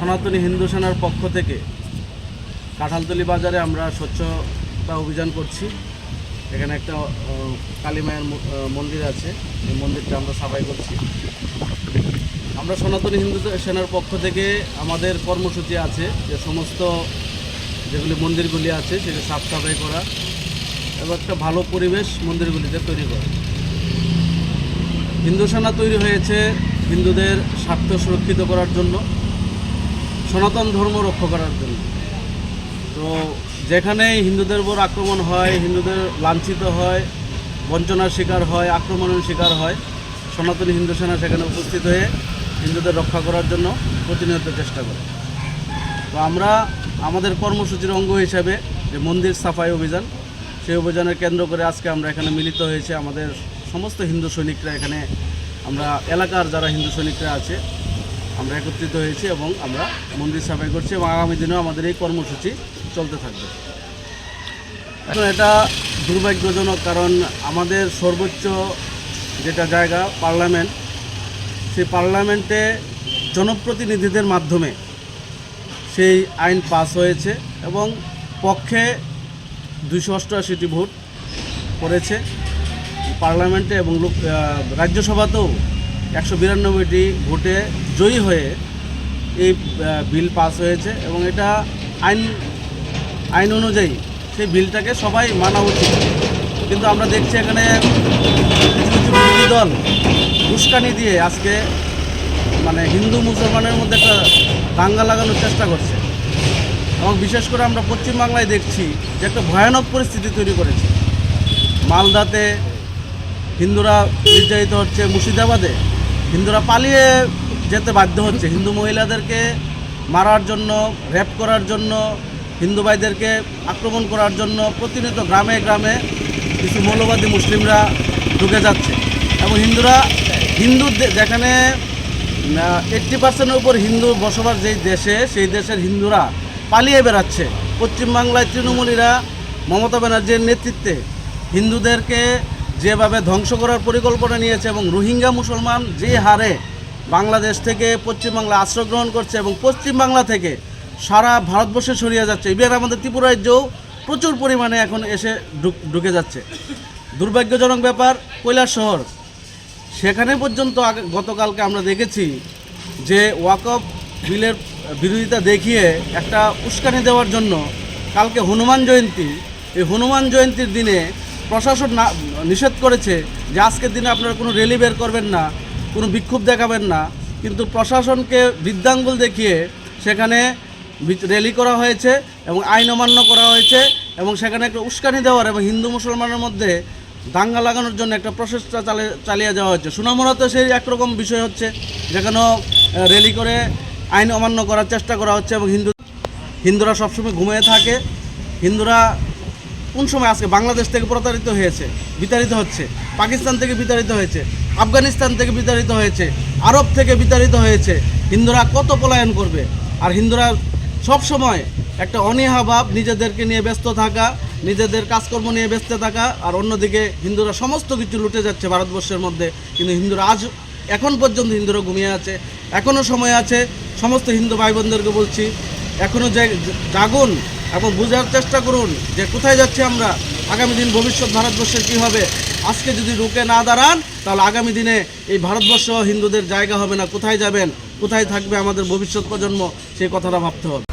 সনাতনী হিন্দু সেনার পক্ষ থেকে কাঁঠালতলি বাজারে আমরা স্বচ্ছতা অভিযান করছি। এখানে একটা কালী মায়ের মন্দির আছে। এই মন্দিরটা আমরা সাফাই করছি। আমরা সনাতনী হিন্দু সেনার পক্ষ থেকে আমাদের কর্মসূচি আছে যে সমস্ত যেগুলি মন্দিরগুলি আছে সেগুলি সাফ সাফাই করা এবং একটা ভালো পরিবেশ মন্দিরগুলিতে তৈরি করা। হিন্দু সেনা তৈরি হয়েছে হিন্দুদের স্বার্থ সুরক্ষিত করার জন্য। সনাতন ধর্ম রক্ষা করার জন্য। তো যেখানে হিন্দুদের উপর আক্রমণ হয়, হিন্দুদের লাঞ্ছিত হয়, বঞ্চনার শিকার হয়, আক্রমণের শিকার হয়, সনাতন হিন্দু সেনা সেখানে উপস্থিত হয়ে হিন্দুদের রক্ষা করার জন্য প্রতিনিয়ত চেষ্টা করে। তো আমরা আমাদের কর্মসূচির অঙ্গ হিসাবে যে মন্দির সাফাই অভিযান, সেই অভিযানের কেন্দ্র করে আজকে আমরা এখানে মিলিত হয়েছে। আমাদের সমস্ত হিন্দু সৈনিকরা এখানে, আমরা এলাকার যারা হিন্দু সৈনিকরা আছে আমরা একত্রিত হয়েছি এবং আমরা মন্দির সাফাই করছি এবং আগামী দিনেও আমাদের এই কর্মসূচি চলতে থাকবে। এখন এটা দুর্ভাগ্যজনক কারণ আমাদের সর্বোচ্চ যেটা জায়গা, পার্লামেন্ট, সেই পার্লামেন্টে জনপ্রতিনিধিদের মাধ্যমে সেই আইন পাস হয়েছে এবং পক্ষে দুইশো অষ্টআশিটি ভোট পড়েছে। পার্লামেন্টে এবং রাজ্যসভাতেও একশো বিরানব্বইটি ভোটে জয়ী হয়ে এই বিল পাস হয়েছে এবং এটা আইন আইন অনুযায়ী সেই বিলটাকে সবাই মানা উচিত। কিন্তু আমরা দেখছি এখানে কিছু কিছু বিরোধী দল উস্কানি দিয়ে আজকে মানে হিন্দু মুসলমানের মধ্যে একটা দাঙ্গা লাগানোর চেষ্টা করছে। এবং বিশেষ করে আমরা পশ্চিমবাংলায় দেখছি যে একটা ভয়ানক পরিস্থিতি তৈরি করেছে। মালদাতে হিন্দুরা নির্যাতিত হচ্ছে, মুর্শিদাবাদে হিন্দুরা পালিয়ে যেতে বাধ্য হচ্ছে। হিন্দু মহিলাদেরকে মারার জন্য র্যাপ করার জন্য, হিন্দু ভাইদেরকে আক্রমণ করার জন্য প্রতিনিয়ত গ্রামে গ্রামে কিছু মৌলবাদী মুসলিমরা ঢুকে যাচ্ছে। এবং হিন্দুরা, হিন্দু যেখানে এইট্টি পার্সেন্টের উপর হিন্দু বসবাস যেই দেশে, সেই দেশের হিন্দুরা পালিয়ে বেড়াচ্ছে। পশ্চিমবাংলায় তৃণমূলীরা মমতা ব্যানার্জির নেতৃত্বে হিন্দুদেরকে যেভাবে ধ্বংস করার পরিকল্পনা নিয়েছে এবং রোহিঙ্গা মুসলমান যে হারে বাংলাদেশ থেকে পশ্চিমবাংলা আশ্রয় গ্রহণ করছে এবং পশ্চিমবাংলা থেকে সারা ভারতবর্ষে ছড়িয়ে যাচ্ছে, ইভেন আমাদের ত্রিপুরা রাজ্যেও প্রচুর পরিমাণে এখন এসে ঢুক- যাচ্ছে। দুর্ভাগ্যজনক ব্যাপার, কৈলাস শহর। সেখানে পর্যন্ত গতকালকে আমরা দেখেছি যে ওয়াকফ বিলের বিরোধিতা দেখিয়ে একটা উস্কানি দেওয়ার জন্য কালকে হনুমান জয়ন্তী। এই হনুমান জয়ন্তীর দিনে প্রশাসন না নিষেধ করেছে যে আজকের দিনে আপনারা কোনো র্যালি বের করবেন না, কোনো বিক্ষোভ দেখাবেন না। কিন্তু প্রশাসনকে বৃদ্ধাঙ্গুল দেখিয়ে সেখানে র্যালি করা হয়েছে এবং আইন অমান্য করা হয়েছে এবং সেখানে একটা উস্কানি দেওয়ার এবং হিন্দু মুসলমানের মধ্যে দাঙ্গা লাগানোর জন্য একটা প্রচেষ্টা চালে চালিয়ে যাওয়া হচ্ছে সুনামুরাতে সেই একরকম বিষয় হচ্ছে, যেখানেও র্যালি করে আইন অমান্য করার চেষ্টা করা হচ্ছে এবং হিন্দু হিন্দুরা সবসময় ঘুমিয়ে থাকে। হিন্দুরা কোন সময় আজকে বাংলাদেশ থেকে প্রতারিত হয়েছে, বিতাড়িত হচ্ছে, পাকিস্তান থেকে বিতাড়িত হয়েছে, আফগানিস্তান থেকে বিতাড়িত হয়েছে, আরব থেকে বিতাড়িত হয়েছে, হিন্দুরা কত পলায়ন করবে? আর হিন্দুরা সব সময় একটা অনীহা ভাব নিজেদেরকে নিয়ে ব্যস্ত থাকা, নিজেদের কাজকর্ম নিয়ে ব্যস্ত থাকা, আর অন্যদিকে হিন্দুরা সমস্ত কিছু লুটে যাচ্ছে ভারতবর্ষের মধ্যে, কিন্তু হিন্দুরা আজ, এখন পর্যন্ত হিন্দুরা ঘুমিয়ে আছে এখনও সময় আছে, সমস্ত হিন্দু ভাই বোনদেরকে বলছি এখনও যে জাগুন এবং বোঝার চেষ্টা করুন যে কোথায় যাচ্ছি আমরা। আগামী দিন ভবিষ্যৎ ভারতবর্ষের কী হবে? আজকে যদি রুকে না দাঁড়ান, তাহলে আগামী দিনে এই ভারতবর্ষ হিন্দুদের জায়গা হবে না। কোথায় যাবেন? কোথায় থাকবে আমাদের ভবিষ্যৎ প্রজন্ম? সেই কথাটা ভাবতে হবে।